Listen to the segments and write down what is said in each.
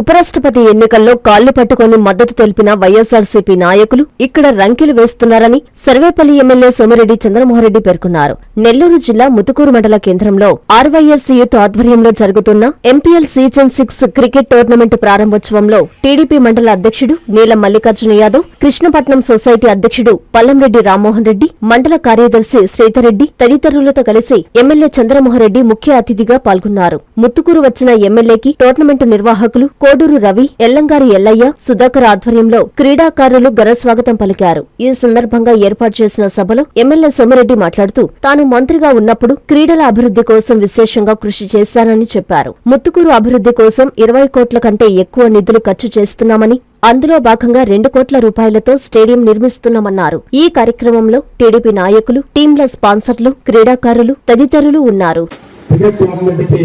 ఉపరాష్ట్రపతి ఎన్నికల్లో కాళ్ళు పట్టుకొని మద్దతు తెలిపిన వైఎస్సార్సీపీ నాయకులు ఇక్కడ రంకెలు వేస్తున్నారని సర్వేపల్లి ఎమ్మెల్యే సోమిరెడ్డి చంద్రమోహన్రెడ్డి పేర్కొన్నారు. నెల్లూరు జిల్లా ముతుకూరు మండల కేంద్రంలో ఆర్వైఎస్ యూత్ ఆధ్వర్యంలో జరుగుతున్న MPL season six cricket tournament ప్రారంభోత్సవంలో TDP మండల అధ్యక్షుడు నీలం మల్లికార్జున యాదవ్ కృష్ణపట్నం సొసైటీ అధ్యక్షుడు పల్లంరెడ్డి రామ్మోహన్ రెడ్డి మండల కార్యదర్శి శ్రీధర్రెడ్డి తదితరులతో కలిసి ఎమ్మెల్యే చంద్రమోహన్ రెడ్డి ముఖ్య అతిథిగా పాల్గొన్నారు. ముత్తుకూరు వచ్చిన ఎమ్మెల్యేకి టోర్నమెంట్ నిర్వాహకులు కోడూరు రవి ఎల్లంగారి ఎల్లయ్య సుధాకర్ ఆధ్వర్యంలో క్రీడాకారులు ఘనస్వాగతం పలికారు. ఈ సందర్భంగా ఏర్పాటు చేసిన సభలో ఎమ్మెల్యే సోమిరెడ్డి మాట్లాడుతూ తాను మంత్రిగా ఉన్నప్పుడు క్రీడల అభివృద్ధి కోసం విశేషంగా కృషి చేశానని చెప్పారు. ముత్తుకూరు అభివృద్ధి కోసం ఇరవై కోట్ల కంటే ఎక్కువ నిధులు ఖర్చు చేస్తున్నామని అందులో భాగంగా రెండు కోట్ల రూపాయలతో స్టేడియం నిర్మిస్తున్నామన్నారు. ఈ కార్యక్రమంలో టీడీపీ నాయకులు టీంల స్పాన్సర్లు క్రీడాకారులు తదితరులు ఉన్నారు క్రికెట్ టోర్నమెంట్కి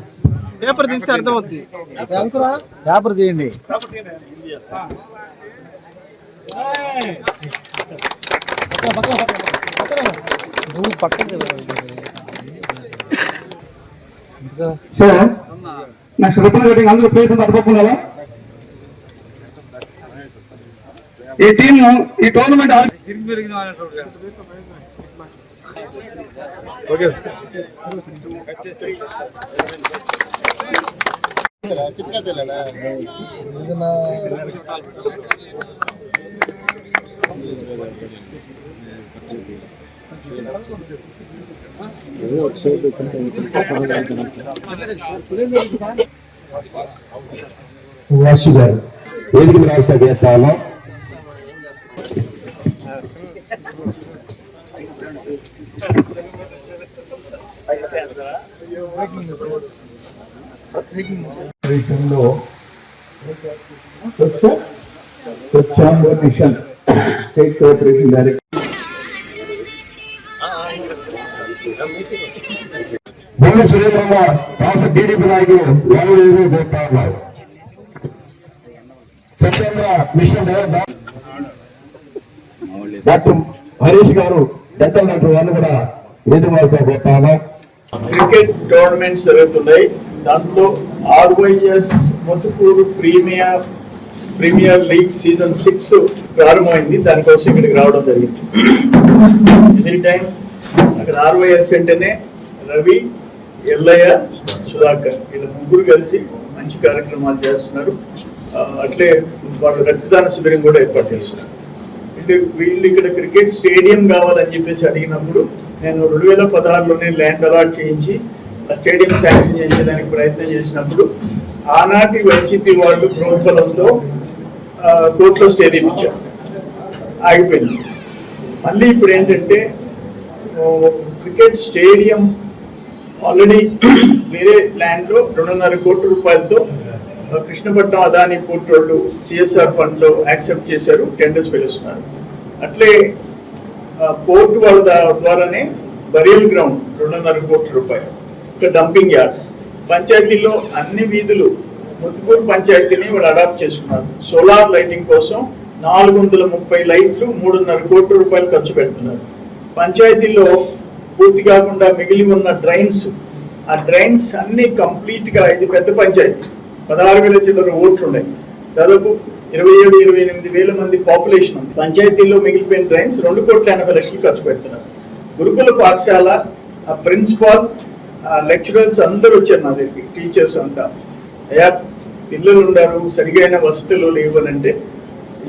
పేపర్ తీస్తే అర్థం అవుతుంది పేపర్ తీయండి. నువ్వు పక్కన సార్ నెక్స్ట్ రిపన్ రేటింగ్ అందరూ ప్లేస్ అంతా ఈ టీమ్ ఈ టోర్నమెంట్ ఓకే చిట్కా తెలియనా వాసు గారు వేదిక రాష్ట్ర చేస్తాను దేశంలో Swachh Swachhandhra mission state cooperation director Bomma Surendramma రాష్ట్ర టీడీపీ నాయకులు వేరు పోతా ఉన్నారు సత్యేంద్ర మిషన్ డాక్టర్ హరీష్ గారు డెంటల్ డాక్టర్ వాళ్ళు కూడా క్రికెట్ టోర్నమెంట్స్ జరుగుతున్నాయి. దాంట్లో RYS Muthukur premier premier league season six ప్రారంభమైంది. దానికోసం ఇక్కడికి రావడం జరిగింది. ఎనీ టైం అక్కడ ఆర్వైఎస్ అంటేనే రవి ఎల్లయ్య సుధాకర్ వీళ్ళ ముగ్గురు కలిసి మంచి కార్యక్రమాలు చేస్తున్నారు. అట్లే వాళ్ళు రక్తదాన శిబిరం కూడా ఏర్పాటు చేస్తున్నారు. అంటే వీళ్ళు ఇక్కడ క్రికెట్ స్టేడియం కావాలని చెప్పేసి అడిగినప్పుడు నేను రెండు వేల పదహారులోనే ల్యాండ్ అలాట్ చేయించి ఆ స్టేడియం శాంక్షన్ చేయించడానికి ప్రయత్నం చేసినప్పుడు ఆనాటి వైసీపీ వాళ్ళు ప్రోత్బలంతో కోర్టులో స్టే తెప్పించారు ఆగిపోయింది. మళ్ళీ ఇప్పుడు ఏంటంటే క్రికెట్ స్టేడియం ఆల్రెడీ వేరే ల్యాండ్లో రెండున్నర కోట్ల రూపాయలతో కృష్ణపట్నం అదాని పోర్ట్ వాళ్ళు సిఎస్ఆర్ ఫండ్లో యాక్సెప్ట్ చేశారు టెండర్స్ పిలుస్తున్నారు అట్లే పోర్ట్ వాళ్ళ ద్వారానే బరియల్ గ్రౌండ్ రెండున్నర కోట్ల రూపాయలు. ఒక డంపింగ్ యార్డ్. పంచాయతీలో అన్ని వీధులు ముత్తుకూరు పంచాయతీని వాళ్ళు అడాప్ట్ చేసుకున్నారు. సోలార్ లైటింగ్ కోసం నాలుగు వందల ముప్పై లైట్లు మూడున్నర కోట్ల రూపాయలు ఖర్చు పెడుతున్నారు. పంచాయతీలో పూర్తి కాకుండా మిగిలి ఉన్న డ్రైన్స్ ఆ డ్రైన్స్ అన్ని కంప్లీట్గా ఇది పెద్ద పంచాయతీ. పదహారు వేల చిల్లర ఓట్లు ఉన్నాయి దాదాపు ఇరవై ఏడు ఇరవై ఎనిమిది వేల మంది పాపులేషన్ ఉంది. పంచాయతీలో మిగిలిపోయిన డ్రైన్స్ రెండు కోట్ల ఎనభై లక్షలు ఖర్చు పెడుతున్నారు. గురుకుల పాఠశాల ఆ ప్రిన్సిపాల్ ఆ లెక్చరర్స్ అందరూ వచ్చారు నా దగ్గరికి టీచర్స్ అంతా. అయ్యా పిల్లలు ఉన్నారు సరిగైన వసతులు లేవనంటే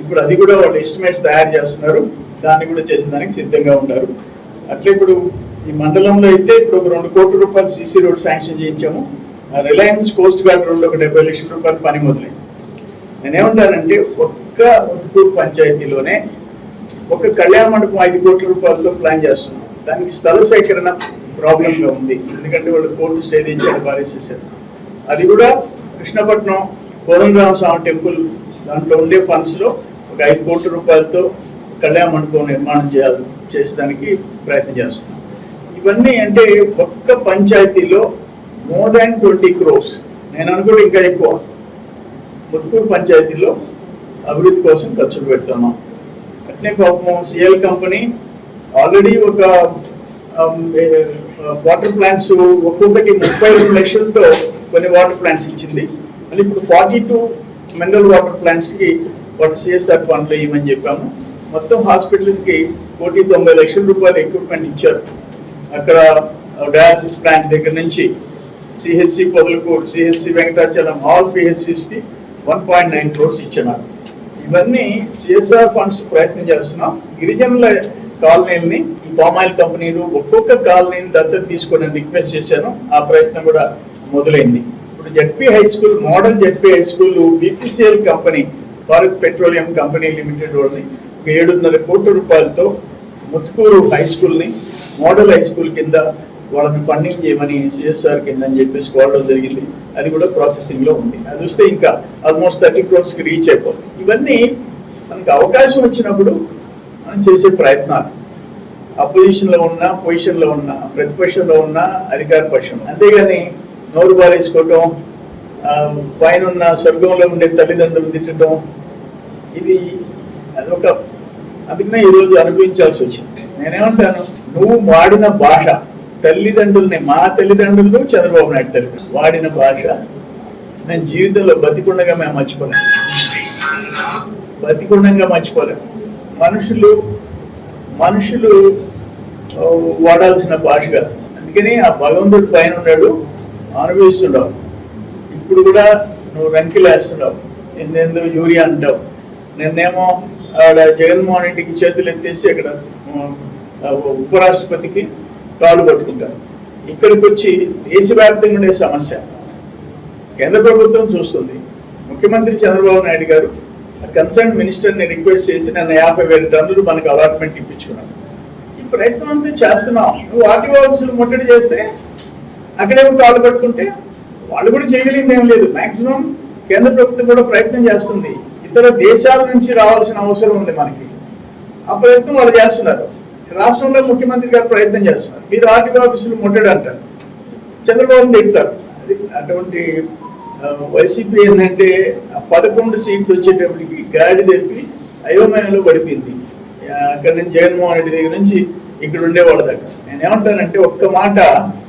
ఇప్పుడు అది కూడా వాళ్ళు ఎస్టిమేట్స్ తయారు చేస్తున్నారు. దాన్ని కూడా చేసేదానికి సిద్ధంగా ఉన్నారు. అట్లే ఇప్పుడు ఈ మండలంలో అయితే ఇప్పుడు ఒక రెండు కోట్ల రూపాయలు సీసీ రోడ్ శాంక్షన్ చేయించాము. రిలయన్స్ కోస్ట్ గార్డ్ రోడ్లో ఒక డెబ్బై లక్షల రూపాయలు పని మొదలైంది. నేనేమంటానంటే ఒక్క ఉత్కూరు పంచాయతీలోనే ఒక కళ్యాణ మండపం ఐదు కోట్ల రూపాయలతో ప్లాన్ చేస్తున్నాం. దానికి స్థల సేకరణ ప్రాబ్లంగా ఉంది. ఎందుకంటే వాళ్ళు కోర్టు స్టే తెచ్చారు పారేసేసారు అది కూడా కృష్ణపట్నం కోదండరామ స్వామి టెంపుల్ దాంట్లో ఉండే ఫండ్స్లో ఒక ఐదు కోట్ల రూపాయలతో కళ్యాణ మండపం నిర్మాణం చేయాలి చేసేదానికి ప్రయత్నం చేస్తున్నాం. ఇవన్నీ అంటే ఒక్క పంచాయతీలో మోర్ దాన్ ట్వంటీ క్రోర్స్. నేను అనుకుంటే ఇంకా ఎక్కువ. ముత్తుకూరు పంచాయతీలో అభివృద్ధి కోసం ఖర్చులు పెడుతున్నాం. అట్నే పాపం సిఎల్ కంపెనీ ఆల్రెడీ ఒక వాటర్ ప్లాంట్స్ ఒక్కొక్కటి ముప్పై రెండు లక్షలతో కొన్ని వాటర్ ప్లాంట్స్ ఇచ్చింది. మళ్ళీ ఇప్పుడు ఫార్టీ టూ మినరల్ వాటర్ ప్లాంట్స్కి వాటి సిఎస్ఆర్ ఫండ్లు ఇవ్వమని చెప్పాము. మొత్తం హాస్పిటల్స్కి కోటి తొంభై లక్షల రూపాయలు ఎక్విప్మెంట్ ఇచ్చారు. అక్కడ డయాలసిస్ ప్లాంట్ దగ్గర నుంచి CHC Podalakur CHC Venkatachalam all పిహెచ్సిస్కి one point nine crores ఇచ్చినారు. ఇవన్నీ సిఎస్ఆర్ ఫండ్స్ ప్రయత్నం చేస్తున్నాం. గిరిజనుల కాలనీలని ఈ పామాయిల్ కంపెనీలు ఒక్కొక్క కాలనీని దత్తత తీసుకోవడానికి రిక్వెస్ట్ చేశాను. ఆ ప్రయత్నం కూడా మొదలైంది. ఇప్పుడు ZP high school model ZP high school BPCL company Bharat petroleum company limited వాళ్ళని ఏడున్నర కోట్ల రూపాయలతో ముత్తుకూరు హై స్కూల్ని మోడల్ హై స్కూల్ కింద వాళ్ళని ఫండింగ్ చేయమని సిఎస్ఆర్ కింద అని చెప్పేసి కోరడం జరిగింది. అది కూడా ప్రాసెసింగ్లో ఉంది. అది చూస్తే ఇంకా ఆల్మోస్ట్ థర్టీ క్రోర్స్కి రీచ్ అయిపోతుంది. ఇవన్నీ మనకి అవకాశం వచ్చినప్పుడు మనం చేసే ప్రయత్నాలు. అపోజిషన్లో ఉన్నా పొజిషన్లో ఉన్నా ప్రతిపక్షంలో ఉన్నా అధికార పక్షం. అంతేగాని నోరు బారేసుకోవటం పైన ఉన్న స్వర్గంలో ఉండే తల్లిదండ్రులు తిట్టడం ఇది అదొక అందుకనే ఈరోజు అనుభవించాల్సి వచ్చింది. నేనేమంటాను? నువ్వు వాడిన భాష తల్లిదండ్రుల్ని మా తల్లిదండ్రులు చంద్రబాబు నాయుడు తల్లి. వాడిన భాష నేను జీవితంలో బతికుండగా మేము మర్చిపోలేము బతికుండంగా మర్చిపోలేము మనుషులు మనుషులు వాడాల్సిన భాష కాదు. అందుకని ఆ భగవంతుడు పైన ఉన్నాడు అనుభవిస్తున్నావు ఇప్పుడు కూడా నువ్వు రంకిలేస్తున్నావు ఎందెందు యూరియా అంటావు? నిన్నేమో ఆడ జగన్మోహన్ రెడ్డికి చేతులు ఎత్తేసి అక్కడ ఉపరాష్ట్రపతికి కాళ్ళు పట్టుకుంటారు. ఇక్కడికి వచ్చి దేశవ్యాప్తంగా ఉండే సమస్య. కేంద్ర ప్రభుత్వం చూస్తుంది. ముఖ్యమంత్రి చంద్రబాబు నాయుడు గారు కన్సర్న్ మినిస్టర్ని రిక్వెస్ట్ చేసి నన్ను యాభై వేల టన్నులు మనకు అలాట్మెంట్ ఇప్పించుకున్నాను ఈ ప్రయత్నం అంతా చేస్తున్నాం. నువ్వు ఆర్టీఓ ఆఫీసులు ముట్టడి చేస్తే అక్కడేమో కాళ్ళు పట్టుకుంటే వాళ్ళు కూడా చేయగలిగింది ఏం లేదు. మాక్సిమం కేంద్ర ప్రభుత్వం కూడా ప్రయత్నం చేస్తుంది. ఇతర దేశాల నుంచి రావాల్సిన అవసరం ఉంది మనకి. ఆ ప్రయత్నం వాళ్ళు చేస్తున్నారు. రాష్ట్రంలో ముఖ్యమంత్రి గారు ప్రయత్నం చేస్తున్నారు. మీరు ఆర్థిక ఆఫీసులు ముట్టడంటారు చంద్రబాబు తిడతారు. అది అటువంటి వైసీపీ ఏంటంటే పదకొండు సీట్లు వచ్చేటప్పటికి గాడి తెప్పి అయోమయంలో పడిపోయింది. అక్కడ నుంచి జగన్మోహన్ రెడ్డి దగ్గర నుంచి ఇక్కడ ఉండేవాళ్ళ దగ్గర నేను ఏమంటానంటే ఒక్క మాట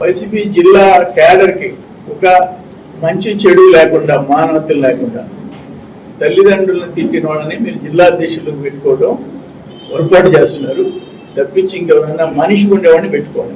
వైసీపీ జిల్లా క్యాడర్కి ఒక మంచి చెడు లేకుండా మానవతలు లేకుండా తల్లిదండ్రులను తిట్టిన వాళ్ళని మీరు జిల్లా అధ్యక్షులకు పెట్టుకోవడం పొరపాటు చేస్తున్నారు. తప్పించి ఇంకెవరన్నా మనిషి ఉండేవాడిని పెట్టుకోవాలి.